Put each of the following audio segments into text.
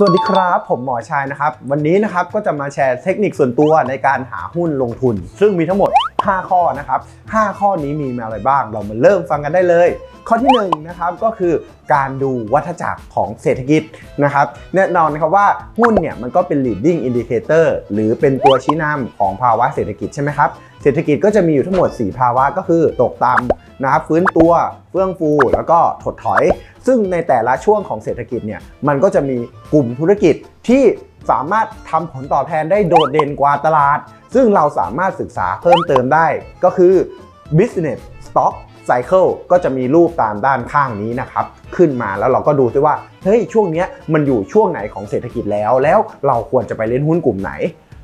สวัสดีครับ ผมหมอชายนะครับ วันนี้นะครับก็จะมาแชร์เทคนิคส่วนตัวในการหาหุ้นลงทุน ซึ่งมีทั้งหมด 5 ข้อนะครับ 5 ข้อนี้มีมาอะไรบ้าง เรามาเริ่มฟังกันได้เลย ข้อที่1นงนะครับก็คือการดูวัฏจักรของเศรษฐกิจนะครับแน่นอนนะครับว่าหุ้นเนี่ยมันก็เป็น leading indicator หรือเป็นตัวชี้นำของภาวะเศรษฐกิจใช่ไหมครับเศรษฐกิจก็จะมีอยู่ทั้งหมด 4 ภาวะก็คือตกต่ำนะครับฟื้นตัวเฟื่องฟูแล้วก็ถดถอย ซึ่งในแต่ละช่วงของเศรษฐกิจเนี่ยมันก็จะมีกลุ่มธุรกิจที่สามารถทำผลตอบแทนได้โดดเด่นกว่าตลาด ซึ่งเราสามารถศึกษาเพิ่มเติมได้ก็คือ business stock cycle ก็จะมีรูปตามด้านข้างนี้นะครับ ขึ้นมาแล้วเราก็ดูซิว่าเฮ้ยช่วงเนี้ยมันอยู่ช่วงไหนของเศรษฐกิจแล้ว แล้วเราควรจะไปเล่นหุ้นกลุ่มไหน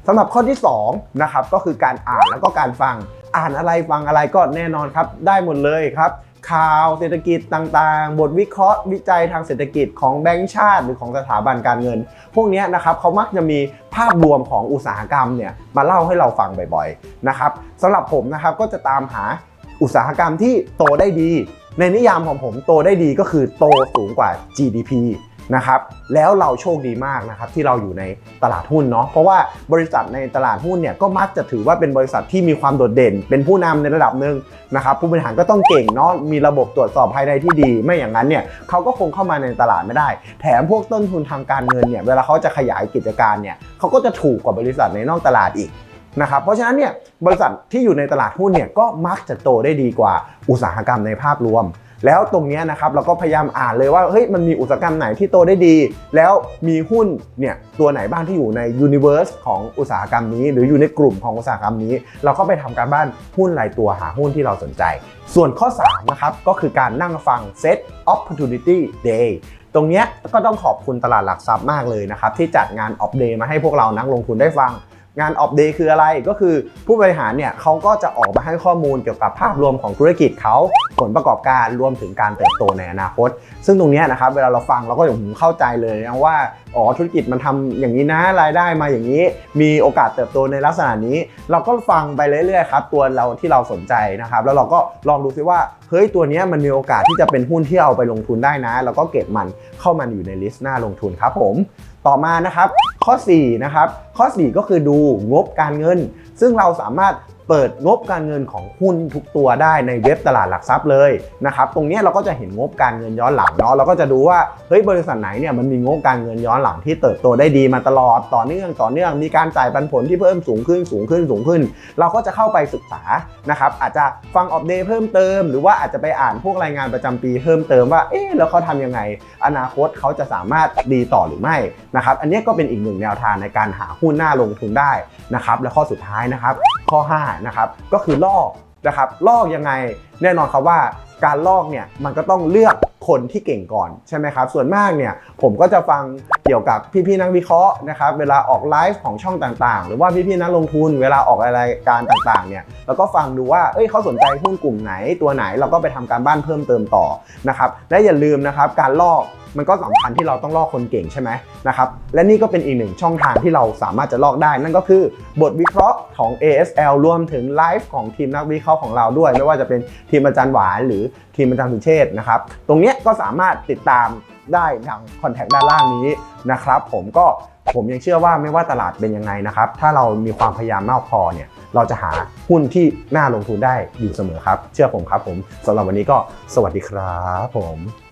สำหรับข้อที่2นะครับก็คือการอ่านแล้วก็การฟังอ่านอะไรฟังอะไรก็แน่นอนครับ ได้หมดเลยครับ ข่าวเศรษฐกิจต่างๆ บทวิเคราะห์วิจัยทางเศรษฐกิจของแบงก์ชาติ หรือของสถาบันการเงิน พวกนี้นะครับเขามักจะมีภาพรวมของอุตสาหกรรมเนี่ยมาเล่าให้เราฟังบ่อยๆนะครับสำหรับผมนะครับก็จะตามหาอุตสาหกรรมที่โตได้ดี ในนิยามของผมโตได้ดีก็คือโตสูงกว่า GDP นะครับแล้วเราโชคดีมากนะครับที่เราอยู่ในตลาดหุ้นเนาะเพราะว่าบริษัทในตลาดหุ้นเนี่ยก็มักจะถือว่าเป็นบริษัทที่มีความโดดเด่น เป็นผู้นำในระดับหนึ่งนะครับผู้บริหารก็ต้องเก่งเนาะมีระบบตรวจสอบภายในที่ดี ไม่อย่างนั้นเนี่ยเขาก็คงเข้ามาในตลาดไม่ได้ แถมพวกต้นทุนทางการเงินเนี่ยเวลาเขาจะขยายกิจการเนี่ยเขาก็จะถูกกว่าบริษัทในนอกตลาดอีกนะครับเพราะฉะนั้นเนี่ยบริษัทที่อยู่ในตลาดหุ้นเนี่ยก็มักจะโตได้ดีกว่าอุตสาหกรรมในภาพรวม แล้วตรงนี้นะครับเราก็พยายามอ่านเลยว่าเฮ้ยมันมีอุตสาหกรรมไหนที่โตได้ดี แล้วมีหุ้นเนี่ยตัวไหนบ้างที่อยู่ในยูนิเวอร์สของอุตสาหกรรมนี้ หรืออยู่ในกลุ่มของอุตสาหกรรมนี้ เราก็ไปทำการบ้านหุ้นรายตัวหาหุ้นที่เราสนใจ ส่วนข้อ3นะครับก็คือการนั่งฟัง Set Opportunity Day ตรงนี้ก็ต้องขอบคุณตลาดหลักทรัพย์มากเลยนะครับที่จัดงาน Op Day มาให้พวกเรานักลงทุนได้ฟัง งาน Op Day คืออะไรก็คือผู้บริหารเนี่ยเขาก็จะออกมาให้ข้อมูลเกี่ยวกับภาพรวมของธุรกิจเขาผลประกอบการรวมถึงการเติบโตในอนาคต ซึ่งตรงนี้นะครับเวลาเราฟังเราก็อย่างเข้าใจเลยนะว่าอ๋อธุรกิจมันทำอย่างนี้นะรายได้มาอย่างนี้ มีโอกาสเติบโตในลักษณะนี้ เราก็ฟังไปเรื่อยๆครับตัวเราที่เราสนใจนะครับ แล้วเราก็ลองดูซิว่าเฮ้ยตัวนี้มันมีโอกาสที่จะเป็นหุ้นที่เอาไปลงทุนได้นะ แล้วก็เก็บมันเข้ามาอยู่ในลิสต์หน้าลงทุนครับผม ต่อมานะครับ ข้อ4นะครับข้อ 4 ก็คือดูงบการเงิน ซึ่งเราสามารถ เปิดงบการเงินของหุ้นทุกตัวได้ในเว็บตลาดหลักทรัพย์เลยนะครับ ตรงนี้เราก็จะเห็นงบการเงินย้อนหลังเนาะ เราก็จะดูว่า เฮ้ย บริษัทไหนเนี่ยมันมีงบการเงินย้อนหลังที่เติบโตได้ดีมาตลอด ต่อเนื่อง ต่อเนื่อง มีการจ่ายปันผลที่เพิ่มสูงขึ้น สูงขึ้น สูงขึ้น เราก็จะเข้าไปศึกษา นะครับ อาจจะฟังอัปเดตเพิ่มเติม หรือว่าอาจจะไปอ่านพวกรายงานประจำปีเพิ่มเติมว่า เอ๊ะ แล้วเขาทำยังไง อนาคตเขาจะสามารถดีต่อหรือไม่ นะครับ อันนี้ก็เป็นอีกหนึ่งแนวทางในการหาหุ้นหน้าลงทุนได้ นะครับ และข้อสุดท้ายนะครับ ข้อ 5นะครับก็คือลอกนะครับลอกยังไงแน่นอนครับว่าการลอกเนี่ยมันก็ต้องเลือก คนที่เก่งก่อนใช่ไหมครับส่วนมากเนี่ยผมก็จะฟังเกี่ยวกับพี่ๆนักวิเคราะห์นะครับเวลาออกไลฟ์ของช่องต่างๆ หรือว่าพี่ๆนักลงทุนเวลาออกรายการต่างๆเนี่ยเราก็ฟังดูว่าเอ้ยเขาสนใจหุ้นกลุ่มไหนตัวไหนเราก็ไปทำการบ้านเพิ่มเติมต่อนะครับและอย่าลืมนะครับการลอกมันก็สำคัญที่เราต้องลอกคนเก่งใช่ไหมนะครับและนี่ก็เป็นอีกหนึ่งช่องทางที่เราสามารถจะลอกได้ นั่นก็คือบทวิเคราะห์ของ ASL รวมถึงไลฟ์ของทีมนักวิเคราะห์ของเราด้วย ไม่ว่าจะเป็นทีมอาจารย์หวานหรือทีมอาจารย์สุเชษนะครับตรงเนี้ยก็สามารถติดตามได้ทางคอนแทคด้านล่างนี้นะครับ ผมก็ผมยังเชื่อว่าไม่ว่าตลาดเป็นยังไงนะครับ ถ้าเรามีความพยายามมากพอเนี่ย เราจะหาหุ้นที่น่าลงทุนได้อยู่เสมอครับ เชื่อผมครับผมสำหรับวันนี้ก็สวัสดีครับผม